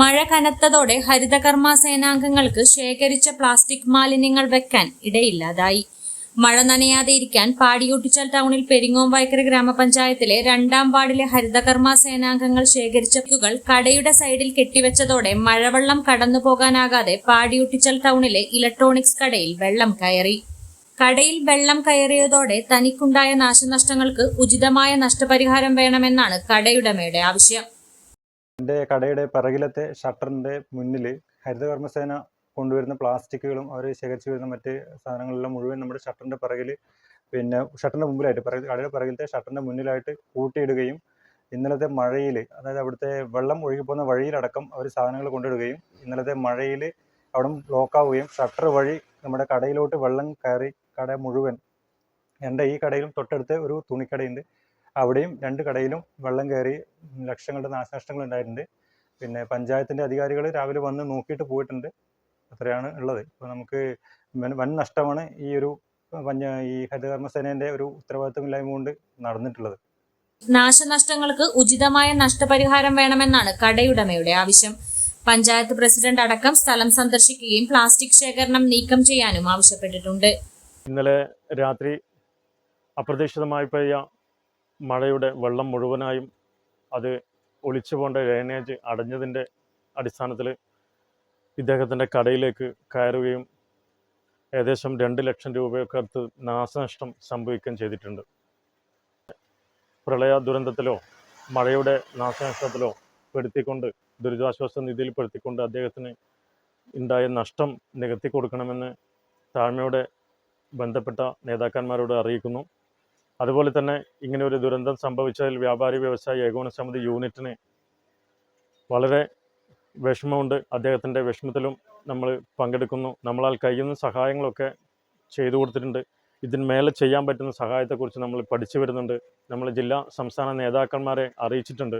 മഴ കനത്തതോടെ ഹരിതകർമ്മ സേനാംഗങ്ങൾക്ക് ശേഖരിച്ച പ്ലാസ്റ്റിക് മാലിന്യങ്ങൾ വെക്കാൻ ഇടയില്ലാതായി. മഴ നനയാതെ ഇരിക്കാൻ പാടിയൊട്ടിച്ചാൽ ടൗണിൽ പെരിങ്ങോം വൈക്കര ഗ്രാമപഞ്ചായത്തിലെ രണ്ടാം വാർഡിലെ ഹരിതകർമ്മ സേനാംഗങ്ങൾ ശേഖരിച്ച കുകൾ കടയുടെ സൈഡിൽ കെട്ടിവെച്ചതോടെ മഴവെള്ളം കടന്നു പോകാനാകാതെ പാടിയൊട്ടിച്ചാൽ ടൗണിലെ ഇലക്ട്രോണിക്സ് കടയിൽ വെള്ളം കയറി. കടയിൽ വെള്ളം കയറിയതോടെ തനിക്കുണ്ടായ നാശനഷ്ടങ്ങൾക്ക് ഉചിതമായ നഷ്ടപരിഹാരം വേണമെന്നാണ് കടയുടമയുടെ ആവശ്യം. എന്റെ കടയുടെ പിറകിലത്തെ ഷട്ടറിന്റെ മുന്നിൽ ഹരിതകർമ്മസേന കൊണ്ടുവരുന്ന പ്ലാസ്റ്റിക്കുകളും അവർ ശേഖരിച്ചു വരുന്ന മറ്റ് സാധനങ്ങളെല്ലാം മുഴുവൻ നമ്മുടെ ഷട്ടറിന്റെ പിറകിൽ പിന്നെ ഷട്ടറിന്റെ മുമ്പിലായിട്ട് പിറകിൽ കടയുടെ പിറകിലത്തെ ഷട്ടറിന്റെ മുന്നിലായിട്ട് കൂട്ടിയിടുകയും ഇന്നലത്തെ മഴയിൽ അതായത് അവിടുത്തെ വെള്ളം ഒഴുകിപ്പോകുന്ന വഴിയിലടക്കം അവർ സാധനങ്ങൾ കൊണ്ടിടുകയും ഇന്നലത്തെ മഴയിൽ അവിടെ ബ്ലോക്കാവുകയും ഷട്ടർ വഴി നമ്മുടെ കടയിലോട്ട് വെള്ളം കയറി കട മുഴുവൻ എന്റെ ഈ കടയിലും തൊട്ടടുത്ത് ഒരു തുണിക്കടയുണ്ട്. അവിടെയും രണ്ട് കടയിലും വെള്ളം കയറി ലക്ഷങ്ങളുടെ നാശനഷ്ടങ്ങൾ ഉണ്ടായിട്ടുണ്ട്. പിന്നെ പഞ്ചായത്തിന്റെ അധികാരികൾ രാവിലെ വന്ന് നോക്കിയിട്ട് പോയിട്ടുണ്ട്. അത്രയാണ് ഉള്ളത്. ഇപ്പോൾ നമുക്ക് വൻ നഷ്ടമാണ് ഈ ഒരു പഞ്ച ഈ ഹരിതകർമ്മസേനേന്റെ ഒരു ഉത്തരവാദിത്തമില്ലായ്മ കൊണ്ട് നടന്നിട്ടുള്ളത്. നാശനഷ്ടങ്ങൾക്ക് ഉചിതമായ നഷ്ടപരിഹാരം വേണമെന്നാണ് കടയുടമയുടെ ആവശ്യം. പഞ്ചായത്ത് പ്രസിഡന്റ് അടക്കം സ്ഥലം സന്ദർശിക്കുകയും പ്ലാസ്റ്റിക് ശേഖരണം നീക്കം ചെയ്യാനും ആവശ്യപ്പെട്ടിട്ടുണ്ട്. ഇന്നലെ രാത്രി അപ്രതീക്ഷിതമായി പെയ്യ മഴയുടെ വെള്ളം മുഴുവനായും അത് ഒളിച്ചു പോകേണ്ട ഡ്രെയിനേജ് അടഞ്ഞതിന്റെ അടിസ്ഥാനത്തിൽ ഇദ്ദേഹത്തിന്റെ കടയിലേക്ക് കയറുകയും ഏകദേശം രണ്ട് ലക്ഷം രൂപയൊക്കെ അടുത്ത് നാശനഷ്ടം സംഭവിക്കുകയും ചെയ്തിട്ടുണ്ട്. പ്രളയ ദുരന്തത്തിലോ മഴയുടെ നാശനഷ്ടത്തിലോ പെടുത്തിക്കൊണ്ട് ദുരിതാശ്വാസ നിധിയിൽ പെടുത്തിക്കൊണ്ട് അദ്ദേഹത്തിന് ഉണ്ടായ നഷ്ടം നികത്തി കൊടുക്കണമെന്ന് താഴ്മയോടെ ബന്ധപ്പെട്ട നേതാക്കന്മാരോട് അറിയിക്കുന്നു. അതുപോലെ തന്നെ ഇങ്ങനെ ഒരു ദുരന്തം സംഭവിച്ചതിൽ വ്യാപാരി വ്യവസായി ഏകോപന സമിതി യൂണിറ്റിന് വളരെ വിഷമമുണ്ട്. അദ്ദേഹത്തിന്റെ വിഷമത്തിലും നമ്മൾ പങ്കെടുക്കുന്നു. നമ്മളാൽ കഴിയുന്ന സഹായങ്ങളൊക്കെ ചെയ്തു കൊടുത്തിട്ടുണ്ട്. ഇതിന്മേലെ ചെയ്യാൻ പറ്റുന്ന സഹായത്തെക്കുറിച്ച് നമ്മൾ പഠിച്ചു വരുന്നുണ്ട്. നമ്മൾ ജില്ലാ സംസ്ഥാന നേതാക്കന്മാരെ അറിയിച്ചിട്ടുണ്ട്.